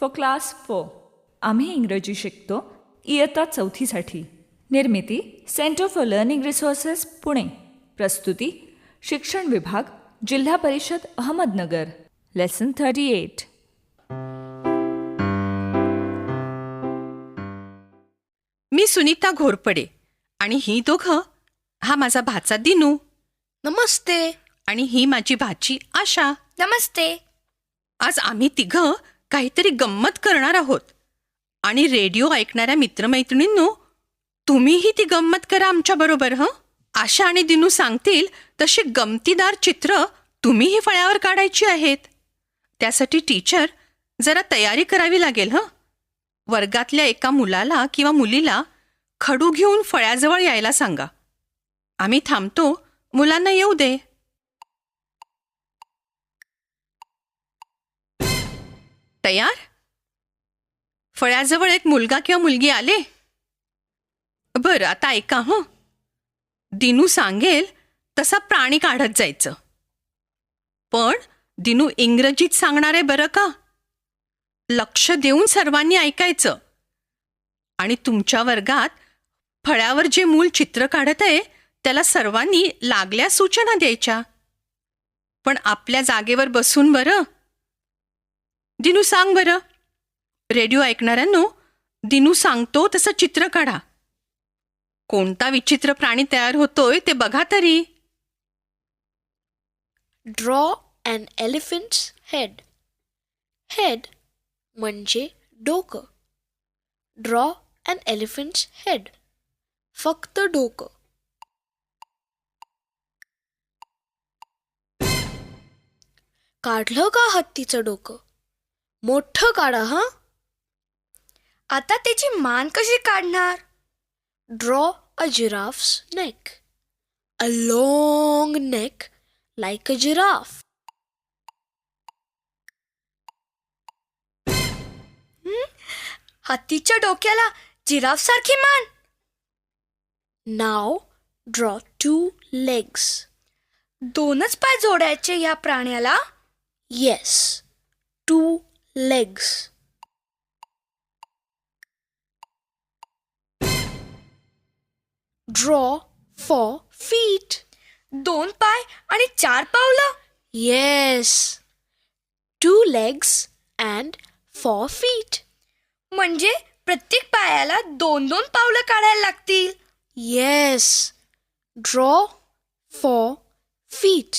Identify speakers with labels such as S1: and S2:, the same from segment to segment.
S1: For class four आम्ही इंग्रजी शिकतो. इयत्ता चौथीसाठी. निर्मिती centre for learning resources Pune. प्रस्तुती शिक्षण विभाग जिल्हा परिषद अहमदनगर. लेसन थर्टी एट
S2: मी सुनीता घोरपडे आणि ही दोघं हा माझा भाचा दिनू.
S3: नमस्ते.
S2: आणि ही माझी भाची आशा.
S3: नमस्ते.
S2: आज आम्ही तिघं काहीतरी गंमत करणार आहोत. आणि रेडिओ ऐकणाऱ्या मित्रमैत्रिणींनो तुम्हीही ती गंमत करा आमच्याबरोबर हं? आशा आणि दिनू सांगतील तशी गमतीदार चित्र तुम्हीही फळ्यावर काढायची आहेत. त्यासाठी टीचर जरा तयारी करावी लागेल हं? वर्गातल्या एका मुलाला किंवा मुलीला खडू घेऊन फळ्याजवळ यायला सांगा. आम्ही थांबतो मुलांना येऊ दे. तयार? फळ्याजवळ एक मुलगा किंवा मुलगी आले? बरं आता ऐका हं. दिनू सांगेल तसा प्राणी काढत जायचं. पण दिनू इंग्रजीत सांगणार आहे बरं का? लक्ष देऊन सर्वांनी ऐकायचं. आणि तुमच्या वर्गात फळ्यावर जे मूल चित्र काढत आहे त्याला सर्वांनी लागल्या सूचना द्यायच्या. पण आपल्या जागेवर बसून बरं. दिनू सांग बरं. रेडिओ ऐकणाऱ्यांनो दिनू सांगतो तसं चित्र काढा. कोणता विचित्र प्राणी तयार होतोय ते बघा तरी.
S3: Draw and elephant's head head म्हणजे डोकं. ड्रॉ अँड एलिफंट्स हेड फक्त डोकं. काढलं का हत्तीचं डोकं? मोठं काढा हं? आता त्याची मान कशी काढणार? Draw a giraffe's neck a long neck like a giraffe हत्तीच्या डोक्याला जिराफ सारखी मान. नाव ड्रॉ टू लेग्स दोनच पाय जोडायचे या प्राण्याला? Yes two legs draw four feet दोन पाय आणि चार पावलं yes two legs and four feet म्हणजे प्रत्येक पायाला दोन दोन पावलं काढायला लागतील येस ड्रॉ फॉर फीट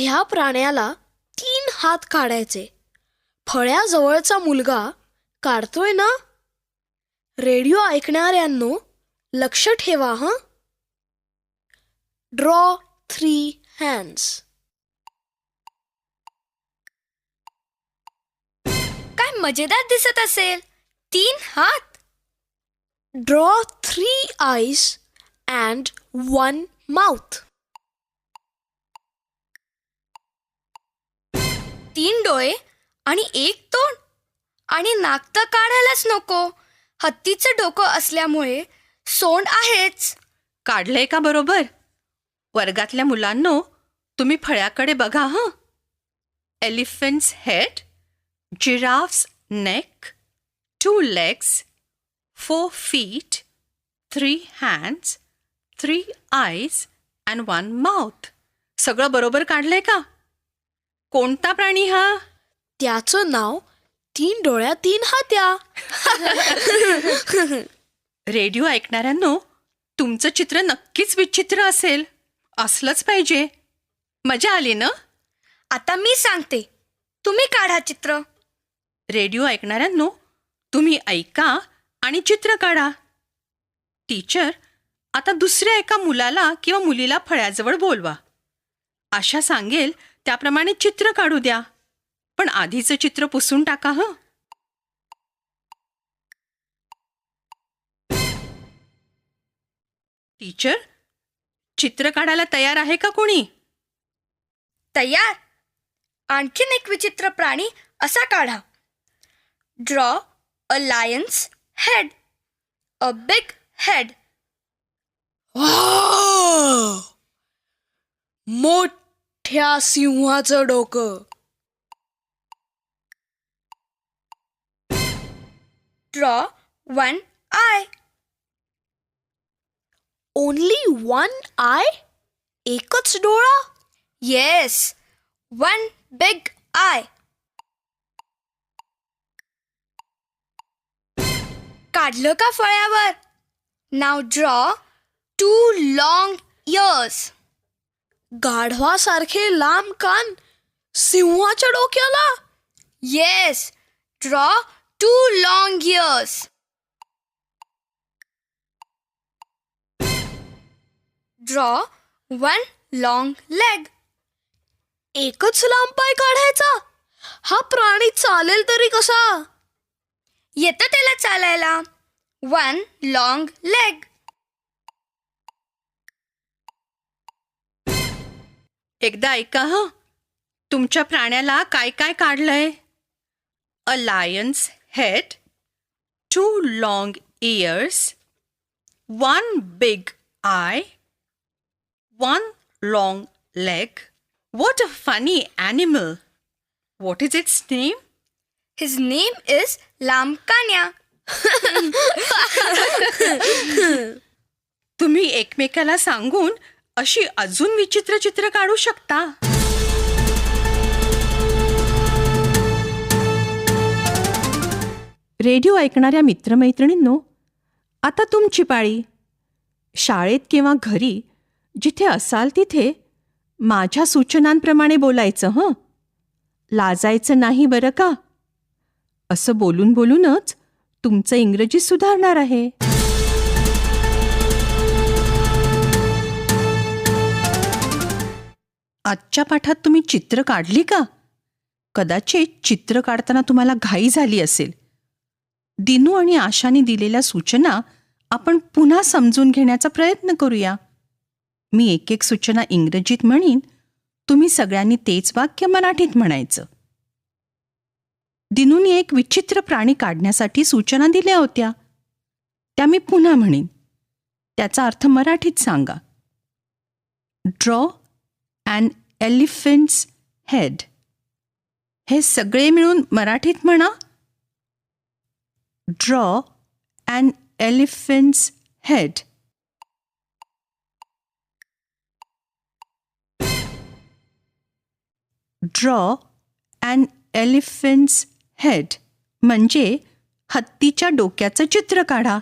S3: ह्या प्राण्याला तीन हात काढायचे. फळ्याजवळचा मुलगा काढतोय ना? रेडिओ ऐकणाऱ्यांनो लक्ष ठेवा हं? ड्रॉ थ्री हँड्स काय मजेदार दिसत असेल. तीन हात. Draw three eyes and one mouth तीन डोळे आणि एक तोंड. आणि नाक तर काढायलाच नको. हत्तीचं डोकं असल्यामुळे सोंड आहेच.
S2: काढलंय का बरोबर? वर्गातल्या मुलांनो तुम्ही फळ्याकडे बघा हं? Elephant's head giraffe's neck two legs four feet three hands three eyes and one mouth सगळं बरोबर काढलंय का? कोणता प्राणी हा?
S3: त्याचं नाव तीन डोळ्या तीन हात्या.
S2: रेडिओ ऐकणाऱ्यांनो तुमचं चित्र नक्कीच विचित्र असेल. असलंच पाहिजे. मजा आली ना?
S3: आता मी सांगते. तुम्ही काढा चित्र.
S2: रेडिओ ऐकणाऱ्यांनो तुम्ही ऐका आणि चित्र काढा. टीचर आता दुसऱ्या एका मुलाला किंवा मुलीला फळ्याजवळ बोलवा. आशा सांगेल त्याप्रमाणे चित्र काढू द्या. पण आधीचं चित्र पुसून टाका हं. टीचर चित्र काढायला तयार आहे का कोणी?
S3: तयार. आणखीन एक विचित्र प्राणी असा काढा. Draw a lion's head. A big head. मोठ्या सिंहाचं डोकं Draw one eye. Only one eye? एकच डोळा? Yes, one big eye. काढलं का फळ्यावर नाव ड्रॉ टू लॉंग इयर्स गाढवासारखे लांब कान सिंहाच्या डोक्याला? Yes draw two long ears draw one long leg एकच लांब पाय काढायचा? हा प्राणी चालेल तरी कसा? येतं त्याला चालायला. वन लॉंग लेग
S2: एकदा ऐका हं. तुमच्या प्राण्याला काय काय काढलंय? A lion's head two long ears one big eye one long leg what a funny animal what is it's name
S3: his name is लांबकान्या
S2: तुम्ही एकमेकाला सांगून अशी अजून विचित्र चित्र काढू शकता? रेडिओ ऐकणाऱ्या मित्रमैत्रिणींनो आता तुमची पाळी. शाळेत किंवा घरी जिथे असाल तिथे माझ्या सूचनांप्रमाणे बोलायचं हं? लाजायचं नाही बरं का? असं बोलून बोलूनच तुमचं इंग्रजी सुधारणार आहे. आजच्या पाठात तुम्ही चित्र काढली का? कदाचित चित्र काढताना तुम्हाला घाई झाली असेल. दिनू आणि आशाने दिलेल्या सूचना आपण पुन्हा समजून घेण्याचा प्रयत्न करूया. मी एक एक सूचना इंग्रजीत म्हणीन तुम्ही सगळ्यांनी तेच वाक्य मराठीत म्हणायचं. दिनूनी एक विचित्र प्राणी काढण्यासाठी सूचना दिल्या होत्या. त्या मी पुन्हा म्हणेन. त्याचा अर्थ मराठीत सांगा. ड्रॉ अँड एलिफंट्स हेड हे सगळे मिळून मराठीत म्हणा. Draw and elephant's head draw and elephant's head म्हणजे हत्तीच्या डोक्याचं चित्र काढा.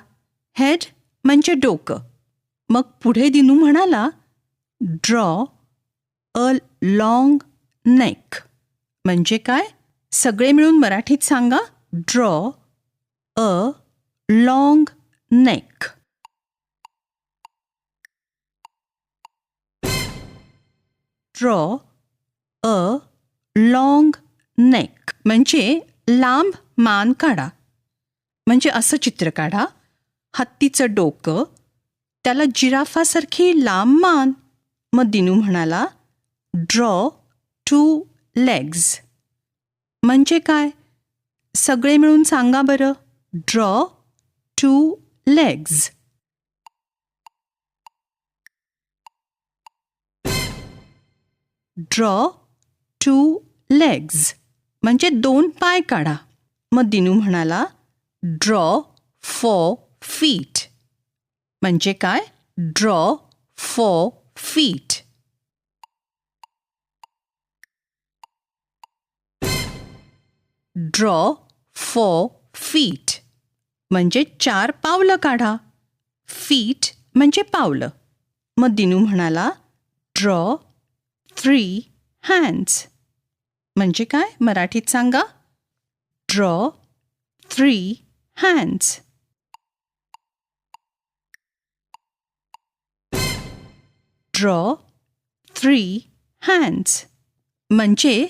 S2: हेड म्हणजे डोकं. मग पुढे दिनू म्हणाला ड्रॉ अ लॉंग नेक. म्हणजे काय? सगळे मिळून मराठीत सांगा. Draw a long neck. Draw a long neck. म्हणजे लांब मान काढा. म्हणजे असं चित्र काढा. हत्तीचं डोकं त्याला जिराफासारखी लांब मान. मग दिनू म्हणाला ड्रॉ टू लेग्स म्हणजे काय? सगळे मिळून सांगा बरं. Draw two legs draw two legs म्हणजे दोन पाय काढा. मग दिनू म्हणाला ड्रॉ फॉर फीट म्हणजे काय? Draw four feet draw four feet म्हणजे चार पावलं काढा. फीट म्हणजे पावलं. मग दिनू म्हणाला ड्रॉ थ्री हँड्स म्हणजे काय? मराठीत सांगा. Draw three hands draw three hands म्हणजे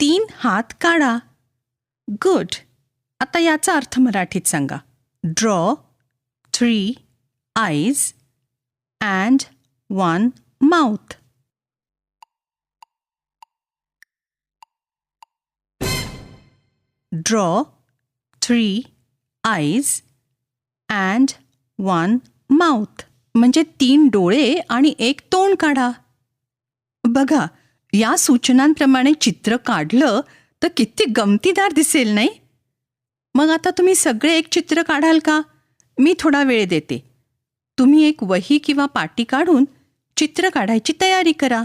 S2: तीन हात काढा. गुड. आता याचा अर्थ मराठीत सांगा. Draw three eyes and one mouth draw three eyes and one mouth म्हणजे तीन डोळे आणि एक तोंड काढा. बघा या सूचनांप्रमाणे चित्र काढलं तर किती गमतीदार दिसेल नाही? मग आता तुम्ही सगळे एक चित्र काढाल का? मी थोडा वेळ देते. तुम्ही एक वही किंवा पाटी काढून चित्र काढायची तयारी करा.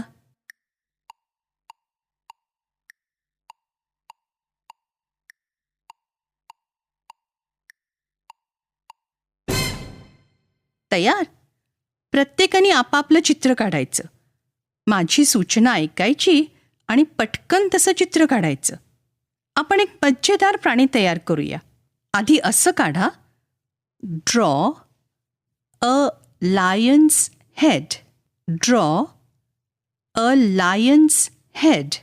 S2: तयार. प्रत्येकाने आपापलं चित्र काढायचं. माझी सूचना ऐकायची आणि पटकन तसं चित्र काढायचं. आपण एक मज्जेदार प्राणी तयार करूया. आधी असं काढा. Draw a lion's head draw a lion's head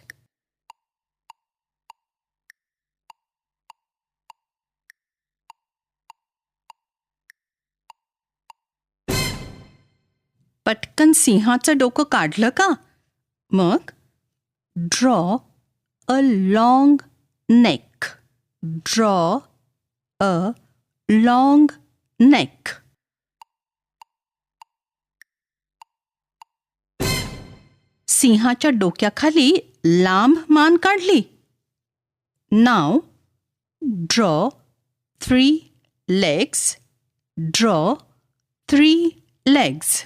S2: पटकन सिंहाचं डोकं काढलं का? मग draw a long neck draw a long neck सिंहाच्या डोक्याखाली लांब मान काढली. नाव draw three legs draw three legs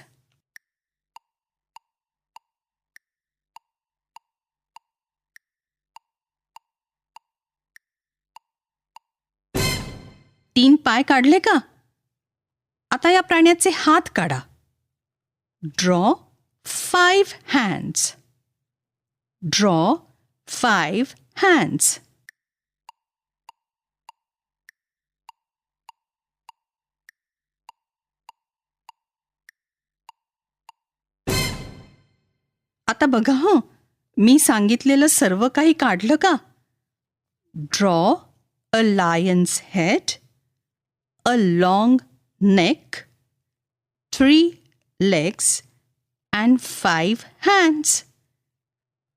S2: तीन पाय काढले का? आता या प्राण्याचे हात काढा. Draw five hands draw five hands आता बघा हं मी सांगितलेलं सर्व काही काढलं का? Draw a lion's head a long neck three legs and five hands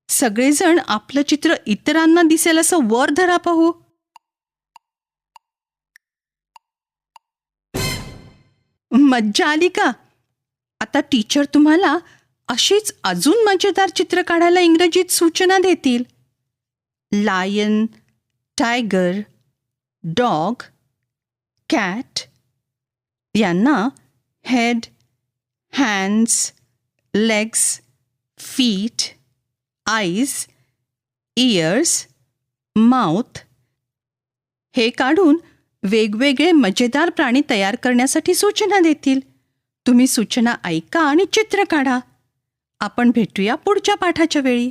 S2: सगळेजण आपलं चित्र इतरांना दिसेल असं वर धरा पाहू. मज्जा आली का? आता टीचर तुम्हाला अशीच अजून मजेदार चित्र काढायला इंग्रजीत सूचना देतील. लायन टायगर डॉग कॅट यांना head hands legs feet eyes ears mouth हे काढून वेगवेगळे मजेदार प्राणी तयार करण्यासाठी सूचना देतील. तुम्ही सूचना ऐका आणि चित्र काढा. आपण भेटूया पुढच्या पाठाच्या वेळी.